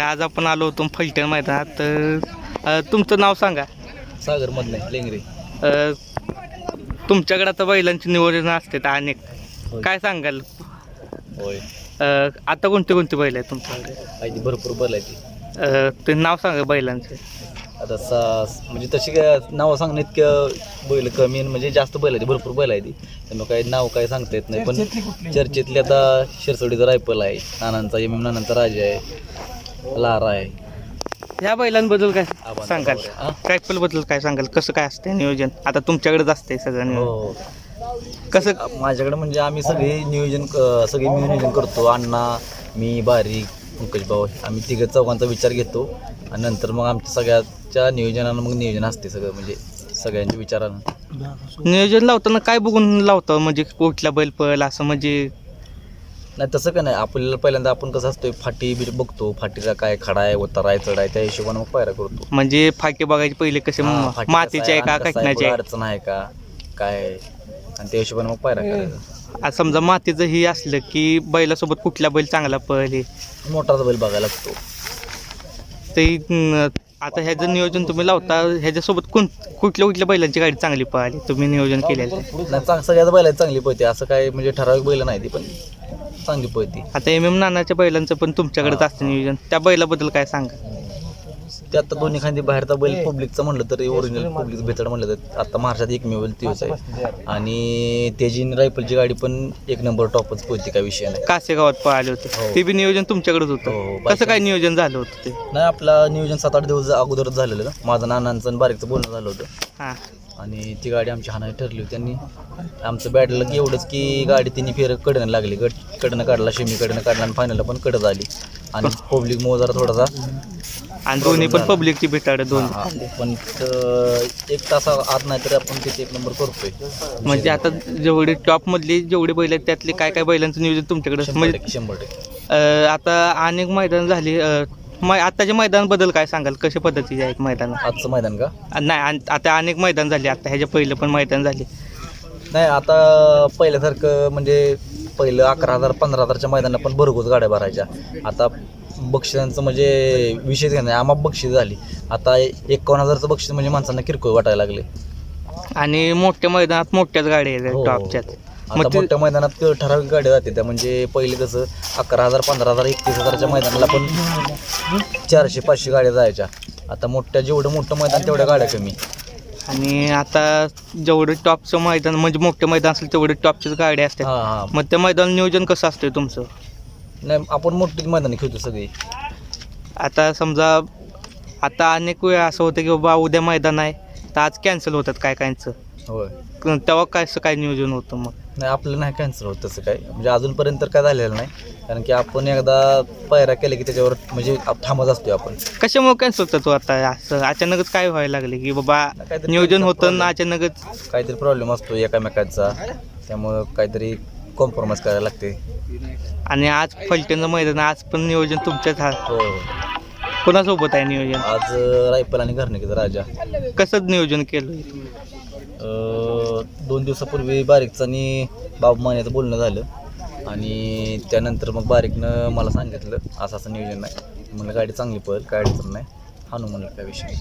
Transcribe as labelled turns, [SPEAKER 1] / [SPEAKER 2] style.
[SPEAKER 1] आज आपण आलो होतो फलटण मैदानात तर अ, तुमचं नाव सांगा.
[SPEAKER 2] सागर मधले लेंगरे.
[SPEAKER 1] अ, तुमच्याकडे आता बैलांची नियोजन असते अनेक.
[SPEAKER 2] होय.
[SPEAKER 1] काय सांगाल?
[SPEAKER 2] होय.
[SPEAKER 1] अ, आता कोणते कोणते बैल आहेत तुमच्याकडे?
[SPEAKER 2] भरपूर बैल आहे ती.
[SPEAKER 1] अ, ते नाव सांगा बैलांचे.
[SPEAKER 2] आता सा म्हणजे तशी काय नावं सांगणं इतकं बैल कमी आणि म्हणजे जास्त बैल आहे ती भरपूर बैल आहे ती. त्यामुळे काही नाव काय सांगता येत नाही पण चर्चेतली आता शिरसोडीचा रायफल आहे नानांचा एम एम नानांचा राजा आहे. लारा आहे
[SPEAKER 1] ह्या बैलांबद्दल काय
[SPEAKER 2] आव्हान
[SPEAKER 1] सांगाल?
[SPEAKER 2] आहे.
[SPEAKER 1] रायफलबद्दल काय सांगाल? कसं काय असते नियोजन? आता तुमच्याकडेच असते सगळं नियोजन
[SPEAKER 2] हो.
[SPEAKER 1] कसं
[SPEAKER 2] माझ्याकडे म्हणजे आम्ही सगळे नियोजन क- सगळे मिळून नियोजन करतो. अण्णा मी बारीक पंकज भाऊ आम्ही तिघं चौघांचा विचार घेतो. आणि नंतर मग आमच्या सगळ्याच्या नियोजनानं मग नियोजन असते सगळं म्हणजे सगळ्यांच्या विचारानं.
[SPEAKER 1] नियोजन लावताना काय बघून लावतं? म्हणजे कुठला बैल पळेल असं म्हणजे
[SPEAKER 2] नाही तसं काय नाही? आपल्याला पहिल्यांदा आपण कसं असतोय फाटी बीट बघतो फाटीचा काय खडा आहे उतारा आहे चढ आहे त्या हिशोबाने मग पायरा करतो.
[SPEAKER 1] म्हणजे फाके बघायचे पहिले कसे
[SPEAKER 2] हा,
[SPEAKER 1] मातीचे आहे का
[SPEAKER 2] आणि कसं
[SPEAKER 1] कटण्याचे
[SPEAKER 2] पुढं
[SPEAKER 1] आहे?
[SPEAKER 2] अडचण आहे का काय आहे. आणि त्या हिशोबाने मग पायरा करायचा.
[SPEAKER 1] आज समजा मातीचं ही असलं की बैलासोबत कुठला बैल चांगला पळेल
[SPEAKER 2] मोठाचा बैल बघायला लागतो.
[SPEAKER 1] ते आता ह्याचं नियोजन तुम्ही लावता ह्याच्यासोबत कोण कुठल्या कुठल्या बैलांची गाडी चांगली पळाली? तुम्ही नियोजन केलेलं
[SPEAKER 2] नाही चांग सगळ्याच बैला चांगली पळते असं काय म्हणजे ठराविक बैल नाही ती पण. चांगली पळते.
[SPEAKER 1] आता एम एम नानाच्या बैलांचं पण तुमच्याकडेच असतं नियोजन. त्या बैलाबद्दल काय सांगा?
[SPEAKER 2] ते आता दोन्ही खांदी बाहेरचा बैल पब्लिकचा म्हणलं तर ओरिजिनल पब्लिक भेटड म्हणलं तर आता महाराष्ट्रात एकमेव बैल तोच आहे. आणि त्याची रायफलची गाडी पण एक नंबर टॉपच पळते काय विषय नाही.
[SPEAKER 1] कासे गावात पळाले होते.
[SPEAKER 2] हो.
[SPEAKER 1] ते बी नियोजन तुमच्याकडेच
[SPEAKER 2] हो,
[SPEAKER 1] होतं
[SPEAKER 2] हो,
[SPEAKER 1] कसं काय नियोजन झालं होतं ते?
[SPEAKER 2] नाही आपला नियोजन सात आठ दिवस अगोदरच झालेलं. माझं नानांचं आणि बारीकचं बोलणं झालं होतं.
[SPEAKER 1] हां.
[SPEAKER 2] आणि ती गाडी आमची हाणाई ठरली होती. त्यांनी आमचं बॅटला की एवढंच की गाडी तिने फेर कडनं लागली. गट कडनं काढला शेमी कडनं काढला आणि फायनलला पण कडत आली आणि पब्लिक मो जरा थोडासा
[SPEAKER 1] आणि दोन्ही पण पब्लिकची भेटाड दोन.
[SPEAKER 2] पण त- एक तासा आत नाही तर आपण तिथे एक नंबर करतोय.
[SPEAKER 1] म्हणजे आता जेवढे टॉप मधले जेवढे बैल आहेत त्यातले काय काय बैलांचं नियोजन तुमच्याकडे?
[SPEAKER 2] शंभर
[SPEAKER 1] म्हणजे
[SPEAKER 2] टक्के शंभर टक्के.
[SPEAKER 1] अं, आता अनेक मैदान झाली अं, मै आताच्या मैदानाबद्दल काय सांगाल? कशा पद्धतीचे आहेत मैदान?
[SPEAKER 2] आजचं मैदान का?
[SPEAKER 1] नाही आन- आता अनेक मैदान झाले. आता ह्याच्या पहिलं पण मैदान झाले.
[SPEAKER 2] नाही आता पहिल्यासारखं म्हणजे पहिलं अकरा हजार पंधरा हजारच्या मैदानात पण भरघोस गाड्या भरायच्या. आता बक्षिसांचं म्हणजे विषय नाही आम्हाला बक्षीस झाली. आता एकावन्न हजारचं बक्षीस म्हणजे माणसांना किरकोळ वाटायला लागले.
[SPEAKER 1] आणि मोठ्या मैदानात मोठ्याच गाड्या आहेत
[SPEAKER 2] हो. आता
[SPEAKER 1] मग ते-
[SPEAKER 2] मोठ्या मैदानात ठराविक गाड्या जाते त्या. म्हणजे पहिले कसं अकरा हजार पंधरा हजार एकतीस हजारच्या मैदानाला पण चारशे पाचशे गाड्या जायच्या. आता मोठ्या जेवढं मोठं मैदान तेवढ्या गाड्या कमी.
[SPEAKER 1] आणि आता जेवढे टॉपचं मैदान म्हणजे मोठं मैदान असेल तेवढे टॉपच्याच गाड्या असतात.
[SPEAKER 2] हां
[SPEAKER 1] मग त्या मैदान नियोजन कसं असतं तुमचं?
[SPEAKER 2] नाही आपण मोठी मैदानी खेळतो सगळी.
[SPEAKER 1] आता समजा आता अनेक वेळा असं होतं की बाबा उद्या मैदान आहे. तर आज कॅन्सल होतात काय कायचं?
[SPEAKER 2] होय.
[SPEAKER 1] तेव्हा काय असं काय नियोजन होतं मग?
[SPEAKER 2] नाही आपलं नाही कॅन्सल होत तसं काय म्हणजे अजूनपर्यंत तर काय झालेलं नाही. कारण की आपण एकदा पायऱ्या केल्या की त्याच्यावर म्हणजे आप- थांबत असतो आपण.
[SPEAKER 1] कशामुळे कॅन्सल होतं तो आता? असं अचानकच काय व्हायला लागले की बाबा
[SPEAKER 2] काहीतरी
[SPEAKER 1] नियोजन. होतं ना अचानकच?
[SPEAKER 2] काहीतरी प्रॉब्लेम असतो एकामेकांचा. त्यामुळं काहीतरी कॉम्प्रोमाइज करायला लागते.
[SPEAKER 1] आणि आज फलटणचं मैदान आज पण नियोजन तुमच्याच हा
[SPEAKER 2] हो
[SPEAKER 1] कोणासोबत आहे नियोजन?
[SPEAKER 2] आज रायफल आणि घरनिकीचा राजा.
[SPEAKER 1] कसं नियोजन केलं?
[SPEAKER 2] अं, दोन दिवसापूर्वी बारीकचं आणि बाबू मान्याचं बोलणं झालं. आणि त्यानंतर मग बारीकनं मला सांगितलं असं असं नियोजन नाही. म्हणलं गाडी चांगली पळेल काय अडचण नाही. म्हणलं काय विषय.